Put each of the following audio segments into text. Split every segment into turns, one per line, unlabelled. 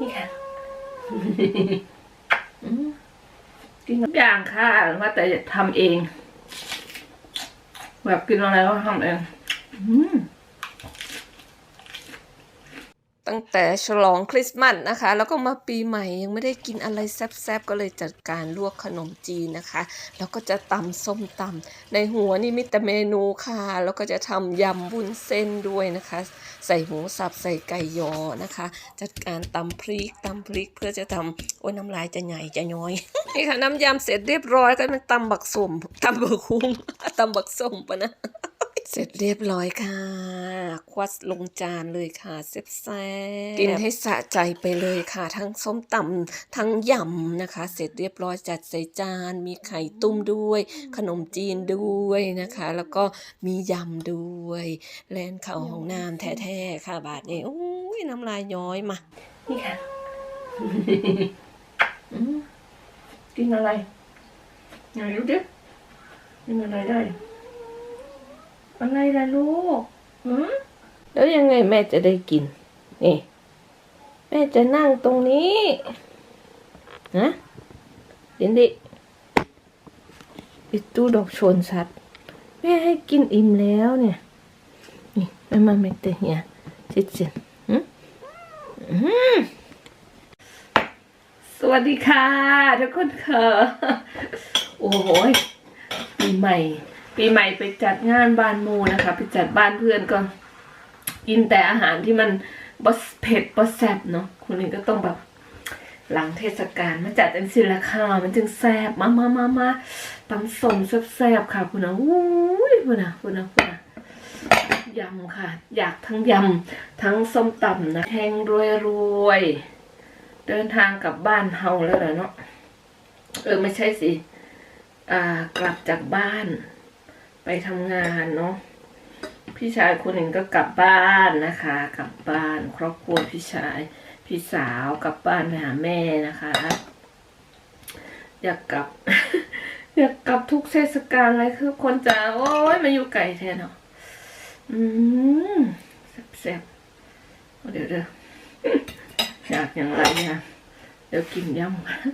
นี่ค่ะกินทุกอย่างค่ะว่าแต่จะทำเอง แบบกินอะไรก็ทำเอง อืม
ตั้งแต่ฉลองคริสต์มาสนะคะ แล้วก็มาปีใหม่ยังไม่ได้กินอะไรแซ่บๆก็เลยจัดการลวกขนมจีนนะคะ แล้วก็จะตำส้มตำในหัวนี่มีแต่เมนูค่ะ แล้วก็จะทำยำวุ้นเส้นด้วยนะคะ ใส่หมูสับใส่ไก่ยอนะคะ จัดการตำพริกตำพริกเพื่อจะทำโอ้ยน้ำลายจะใหญ่จะย้อยนี่ค่ะน้ำยำเสร็จเรียบร้อยก็เป็นตำบักสมตำบักคุ้งตำบักสมปะนะ เสร็จเรียบร้อยค่ะ ควัดลงจานเลยค่ะแซ่บๆกินให้สะใจไปเลยค่ะ ทั้งส้มตำทั้งยำนะคะ เสร็จเรียบร้อยจัดใส่จาน มีไข่ตุ้มด้วย ขนมจีนด้วยนะคะ แล้วก็มียำด้วยแลนเข่าของน้ำแท้ๆค่ะ บาทนี้อุ้ยน้ำลายย้อยมา
นี่ค่ะอืมกินอะไรไหนดูดิกินอะไรได้ อะไรล่ะลูกหืมแล้วยังไงแม่จะได้กิน นี่ แม่จะนั่งตรงนี้นะเดี๋ยวดิไอตู้ดอกชนสัตว์ แม่ให้กินอิ่มแล้วเนี่ย นี่แม่มาไม่เตะเนี่ยจิตจิตสวัสดีค่ะ ทุกคนค่ะ โอ้โหปีใหม่ ปีใหม่ไปจัดงานบ้านหมูนะคะ ไปจัดบ้านเพื่อนก็กินแต่อาหารที่มันบสเผ็ดบสแซบเนาะคุณนี่ก็ต้องแบบ หลังเทศกาลมาจัดเป็นศิลาคามันจึงแซบมามามามาตำสมแซ่บๆค่ะคุณนะอุ้ยคุณนะคุณนะคุณนะยำค่ะ อยากทั้งยำทั้งส้มตำนะแห้งรวยรวยๆเดินทางกลับบ้านเฮาแล้วเหรอเนาะเออไม่ใช่สิ อ่ากลับจากบ้าน ทำงานเนาะพี่ชายคนหนึ่งก็กลับบ้านนะคะ กลับบ้านครอบครัวพี่ชายพี่สาวกลับบ้านไปหาแม่นะคะ อยากกลับ อยากกลับทุกเทศกาลเลยคือ คนจะโอ้ยมาอยู่ไกลแทนเนาะอืมแซ่บๆเอาเดี๋ยวเดี๋ยวอยากอย่างไรเนี่ยเดี๋ยวกินย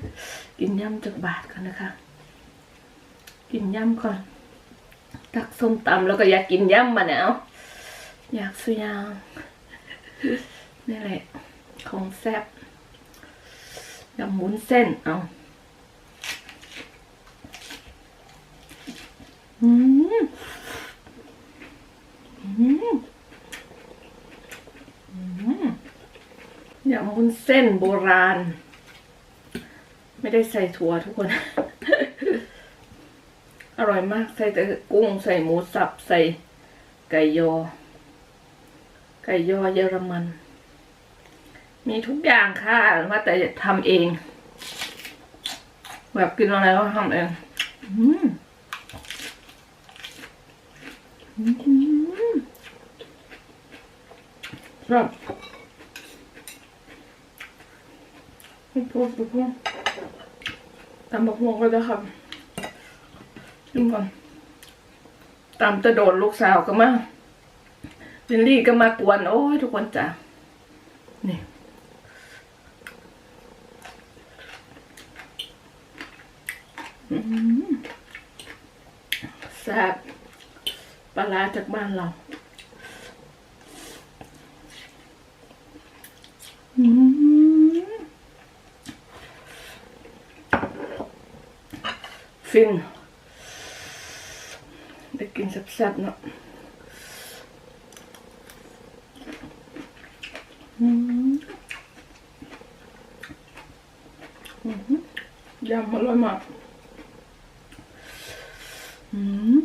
ำกินยำจากบาทก่อนนะคะ กินยำก่อน ตักส้มตำแล้วก็อยากกินยำมาแล้วอยากสุยางนี่แหละ ของแซ่บยำหมุนเส้นเอาอืมอืมอืมยำวุ้นเส้นโบราณ ไม่ได้ใส่ถั่วทุกคน อร่อยมากใส่แต่กุ้งใส่หมูสับใส่ไก่ยอ ไก่ยอเยอรมัน มีทุกอย่างค่ะว่าแต่จะทำเอง แบบกินอะไรก็ทำเองอืมอืมครับให้พูดไปพูดตำบักฮวงก็จะครับ ชิมก่อนตำจะโดดลูกสาวก็มาลินลี่ก็มากวน โอ้ยทุกคนจ้ะนี่แซ่บปลาจากบ้านเราอืมฟิน กินแซ่บๆเนาะอืมอืมยำอร่อยมากอืม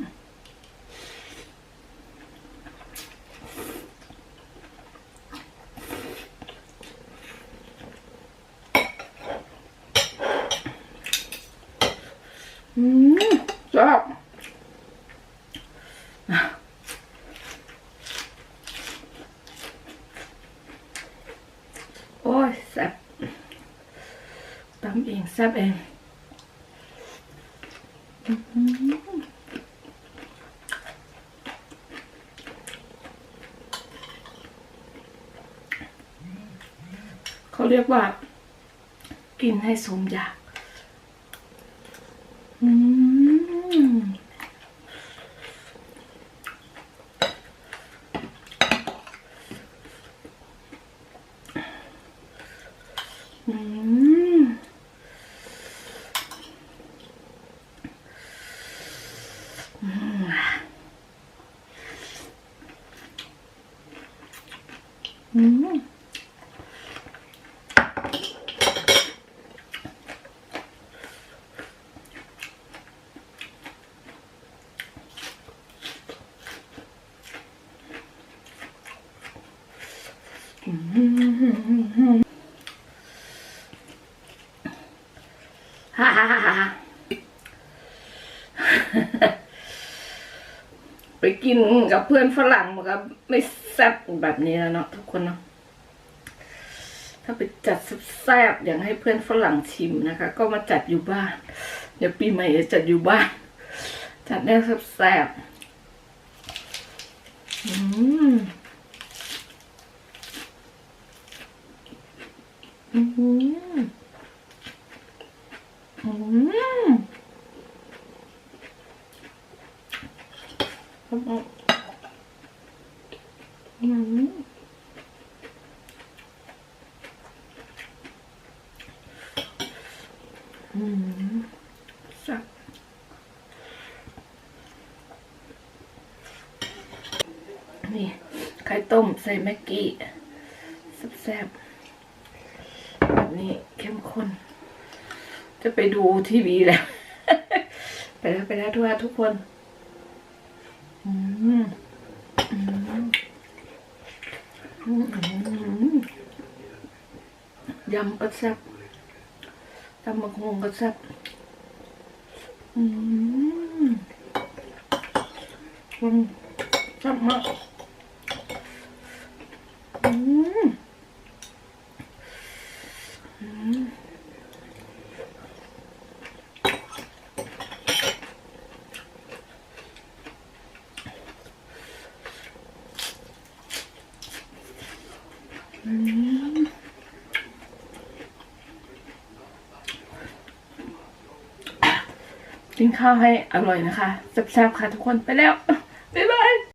อืมแซ่บโอ้ยแซ่บ ตำเองแซ่บเองเขาเรียกว่า กินให้สมอยากอืมอืม อืม ฮ่าฮ่าฮ่าฮ่าไปกินกับเพื่อนฝรั่งมันก็ไม่แซ่บแบบนี้แล้วเนาะทุกคนเนาะถ้าไปจัดแซ่บอย่างให้เพื่อนฝรั่งชิมนะคะ ก็มาจัดอยู่บ้าน เดี๋ยวปีใหม่จะจัดอยู่บ้าน จัดแน่แซ่บอืมอืมอือ นี่ไข่ต้มใส่แม็กกี้แซ่บๆแบบนี้เข้มข้น จะไปดูทีวีแล้ว ไปแล้วไปแล้วทุกท่านทุกคนอืมอืมอืมยำก็แซ่บตำบักฮงก็แซ่บอืมอืมแซ่บมากอืมอืมอืม กินข้าวให้อร่อยนะคะแซ่บๆค่ะทุกคนไปแล้ว บ๊ายบาย